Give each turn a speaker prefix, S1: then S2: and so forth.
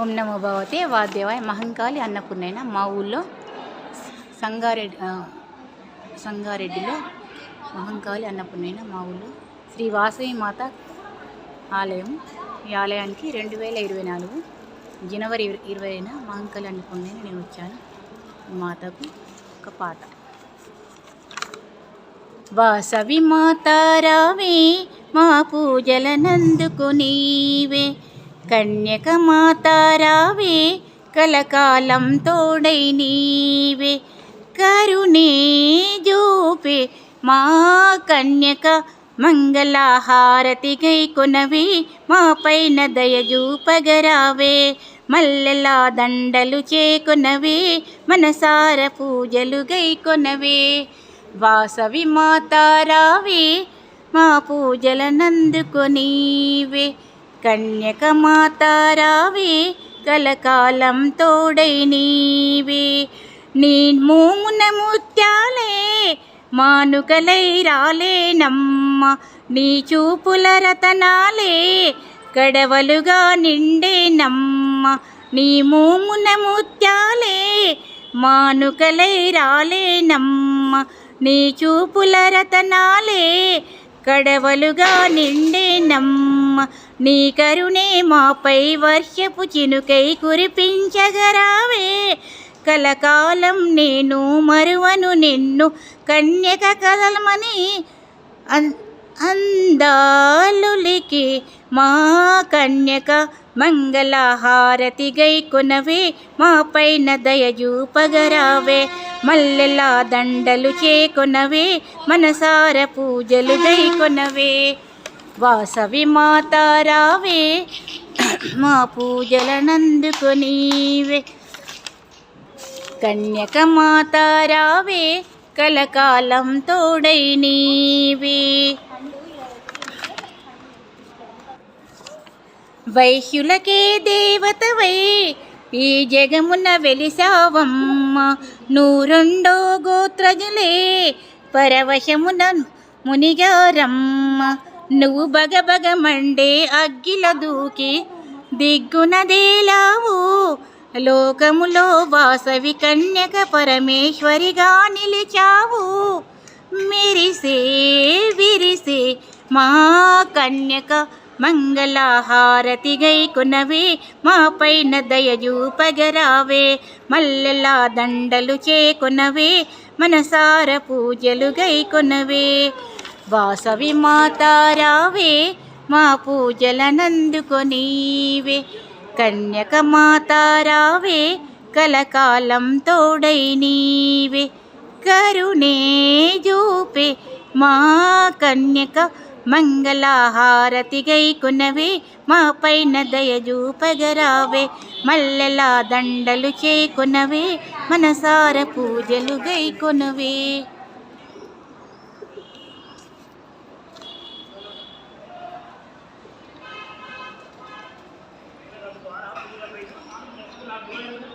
S1: ఓం నమో భగవతే వాద్యవాయ మహంకాళి అన్నపూర్ణైన మా ఊళ్ళో సంగారెడ్డి సంగారెడ్డిలో మహంకాళి అన్నపూర్ణైన మా ఊళ్ళో శ్రీ వాసవి మాత ఆలయం. ఈ ఆలయానికి రెండు వేల ఇరవై నాలుగు జనవరి ఇరవై ఇరవైన మహంకాళి అన్నపూర్ణైన నేను వచ్చాను. మాతకు ఒక పాట. వాసవి మాత రావే మా పూజలనందుకు నీవే కన్యకమాతారావే కలకాలం తోడై నీవే. కరుణే జోపే మా కన్యక మంగళహారతి గై కొనవే మా పైన దయజూపగరావే మల్లెలా దండలు చేకొనవే మనసార పూజలు గై కొనవే. వాసవి మాతారావే మా పూజలనందుకొనీవే కన్యకమాతారావే కలకాలం తోడై నీవే. నీ మూమున ముత్యాలే మానుకలై రాలేనమ్మ నీ చూపుల రతనాలే కడవలుగా నిండేనమ్మ నీ మూమున ముత్యాలే మానుకలై రాలేనమ్మ నీ చూపుల రతనాలే కడవలుగా నిండేనమ్మ నీ కరుణే మాపై వర్షపు చినుకై కురిపించగరావే. కలకాలం నేను మరువను నిన్ను కన్యక కదలమని అన్ అందాలులికి మా కన్యక మంగళహారతి గై కొనవే మాపైన దయజూపగరావే మల్లెలా దండలు చేకొనవే మనసార పూజలు గై కొనవే. వాసవి మాత రావే మా పూజలనందుకొనీవే. కన్యక మాత రావే కలకాలం తోడై నీవే. వైశ్యులకే దేవతవై ఈ జగమున వెలిసావమ్మ నూరెండో గోత్రజులే పరవశమున మునిగారమ్మ. నువ్వు బగబగ మండే అగ్గిల దూకి దిగ్గునదేలావు. లోకములో వాసవి కన్యక పరమేశ్వరిగా నిలిచావు. మెరిసే విరిసే మా కన్యక మంగళహారతి గై కొనవే మా పైన దయజూపగరావే మల్లెలా దండలు చేకొనవే మనసార పూజలు గై కొనవే. వాసవి మాతారావే మా పూజలనందుకొనీవే కన్యక మాతారావే కలకాలం తోడై నీవే. కరుణే జూపే మా కన్యక మంగళహారతి గై కొనవే మా పైన దయజూపగరావే మల్లెలా దండలు చేకొనవే మనసార పూజలు గై కొనవే Thank you.